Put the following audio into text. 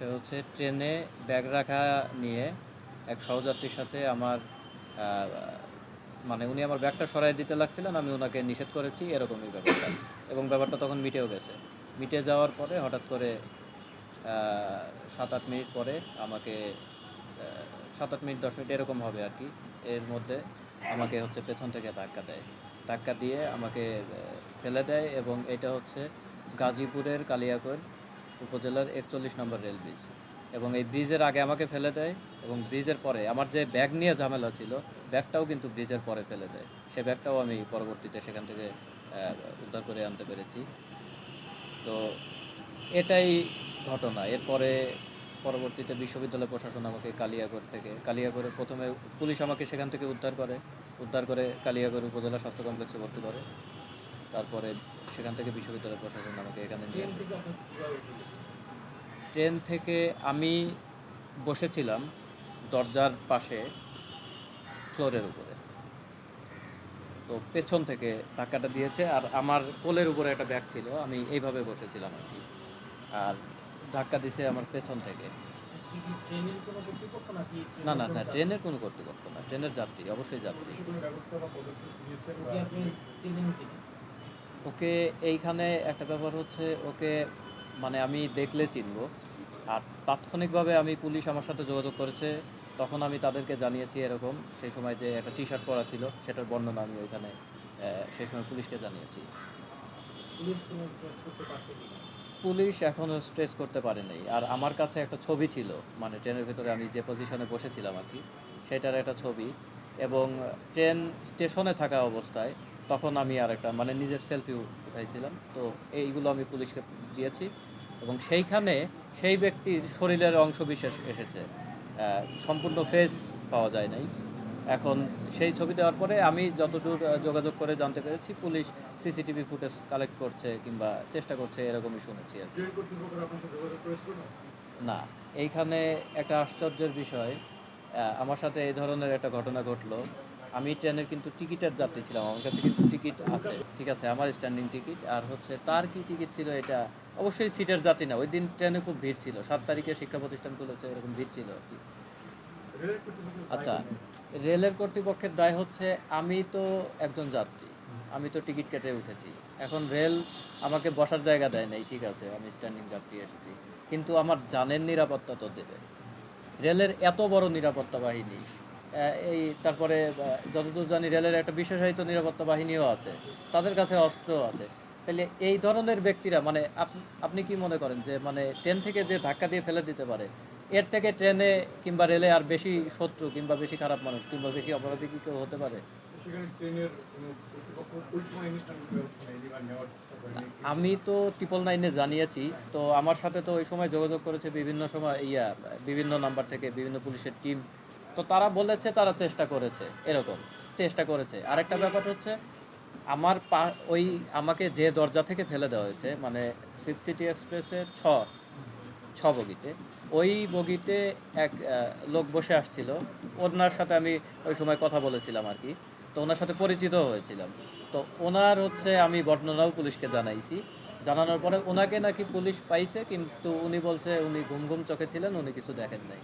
সে হচ্ছে ট্রেনে ব্যাগ রাখা নিয়ে এক সহযাত্রীর সাথে আমার মানে উনি আমার ব্যাগটা সরাই দিতে লাগছিলেন আমি ওনাকে নিষেধ করেছি, এরকমই ব্যাপারটা। এবং ব্যাপারটা তখন মিটেও গেছে। মিটে যাওয়ার পরে হঠাৎ করে সাত আট মিনিট পরে আমাকে সাত আট মিনিট, দশ মিনিট এরকম হবে আর কি, এর মধ্যে আমাকে হচ্ছে পেছন থেকে ধাক্কা দেয়। ধাক্কা দিয়ে আমাকে ফেলে দেয় এবং এটা হচ্ছে গাজীপুরের কালিয়াকৈর উপজেলার একচল্লিশ নম্বর রেল ব্রিজ। এবং এই ব্রিজের আগে আমাকে ফেলে দেয় এবং ব্রিজের পরে আমার যে ব্যাগ নিয়ে ঝামেলা ছিল, ব্যাগটাও কিন্তু ব্রিজের পরে ফেলে দেয়। সে ব্যাগটাও আমি পরবর্তীতে সেখান থেকে উদ্ধার করে আনতে পেরেছি। তো এটাই ঘটনা। এরপরে পরবর্তীতে বিশ্ববিদ্যালয় প্রশাসন আমাকে কালিয়াগড় থেকে কালিয়াগড়ে প্রথমে পুলিশ আমাকে সেখান থেকে উদ্ধার করে উদ্ধার করে কালিয়াগড় উপজেলা স্বাস্থ্য কমপ্লেক্সে ভর্তি করে। তারপরে সেখান থেকে বিশ্ববিদ্যালয় প্রশাসন আমাকে এখানে নিয়ে ট্রেন থেকে আমি বসেছিলাম দরজার পাশে ফ্লোরের উপরে। তো পেছন থেকে ধাক্কাটা দিয়েছে আর আমার কোলের উপরে একটা ব্যাগ ছিল, আমি এইভাবে বসেছিলাম আর কি। আর ধাক্কা দিছে আমার পেছন থেকে। না না না, ট্রেনের কোনো কর্তৃপক্ষ না, ট্রেনের যাত্রী, অবশ্যই যাত্রী। ওকে এইখানে একটা ব্যাপার হচ্ছে ওকে মানে আমি দেখলে চিনব। আর তাৎক্ষণিকভাবে আমি পুলিশ আমার সাথে যোগাযোগ করেছে। তখন আমি তাদেরকে জানিয়েছি এরকম সেই সময় যে একটা টি শার্ট পরা ছিল সেটার বর্ণনা আমি ওইখানে সেই সময় পুলিশকে জানিয়েছি। পুলিশ এখনও স্ট্রেস করতে পারে নাই আর আমার কাছে একটা ছবি ছিল মানে ট্রেনের ভিতরে আমি যে পজিশনে বসেছিলাম আর কি সেটার একটা ছবি। এবং ট্রেন স্টেশনে থাকা অবস্থায় তখন আমি আর একটা মানে নিজের সেলফি উঠাইছিলাম। তো এইগুলো আমি পুলিশকে দিয়েছি এবং সেইখানে সেই ব্যক্তির শরীরের অংশ বিশেষ এসেছে সম্পূর্ণ ফেস পাওয়া যায় নাই। এখন সেই ছবি দেওয়ার পরে আমি যতদূর যোগাযোগ করে জানতে পেরেছি পুলিশ সিসিটিভি ফুটেজ কালেক্ট করছে কিংবা চেষ্টা করছে এরকমই শুনেছি আর না। এইখানে একটা আশ্চর্যের বিষয় আমার সাথে এই ধরনের একটা ঘটনা ঘটলো। আমি ট্রেনের কিন্তু টিকিটের যাত্রী ছিলাম, আমার কাছে কিন্তু টিকিট আছে। ঠিক আছে, আমার স্ট্যান্ডিং টিকিট আর হচ্ছে তার কি টিকিট ছিল এটা অবশ্যই সিটের যাত্রী না, ওই দিন ট্রেনে খুব ভিড় ছিল। সাত তারিখে শিক্ষা প্রতিষ্ঠান খুলেছে, এরকম ভিড় ছিল আর কি। আচ্ছা রেলের কর্তৃপক্ষের দায় হচ্ছে আমি তো একজন যাত্রী, আমি তো টিকিট কেটে উঠেছি। এখন রেল আমাকে বসার জায়গা দেয় নাই, ঠিক আছে, আমি স্ট্যান্ডিং যাত্রী এসেছি। কিন্তু আমার জানের নিরাপত্তা তো দেবে। রেলের এত বড় নিরাপত্তা বাহিনী এই তারপরে যতদূর জানি রেলের একটা বিশেষায়িত নিরাপত্তা বাহিনীও আছে তাদের কাছে অস্ত্র আছে। তাহলে এই ধরনের ব্যক্তিরা মানে আপনি কি মনে করেন যে মানে ট্রেন থেকে যে ধাক্কা দিয়ে ফেলে দিতে পারে এর থেকে ট্রেনে কিংবা রেলে আর বেশি শত্রু কিংবা বেশি খারাপ মানুষ কিংবা বেশি অপরাধী কি কেউ হতে পারে করেনি। আমি তো ট্রিপল নাইনে জানিয়েছি তো আমার সাথে তো ওই সময় যোগাযোগ করেছে বিভিন্ন সময় ইয়া বিভিন্ন নাম্বার থেকে বিভিন্ন পুলিশের টিম তো তারা বলেছে, তারা চেষ্টা করেছে, এরকম চেষ্টা করেছে। আরেকটা ব্যাপার হচ্ছে, আমার পা, ওই আমাকে যে দরজা থেকে ফেলে দেওয়া হয়েছে মানে সিক্স সিটি এক্সপ্রেসে ছ ছ বগিতে, ওই বগিতে এক লোক বসে আসছিল। ওনার সাথে আমি ওই সময় কথা বলেছিলাম আর কি। তো ওনার সাথে পরিচিত হয়েছিলাম। তো ওনার হচ্ছে, আমি বর্ণনাও পুলিশকে জানাইছি। জানানোর পরে ওনাকে নাকি পুলিশ পাইছে, কিন্তু উনি বলছে, উনি ঘুম ঘুম চোখে ছিলেন, উনি কিছু দেখেন নাই।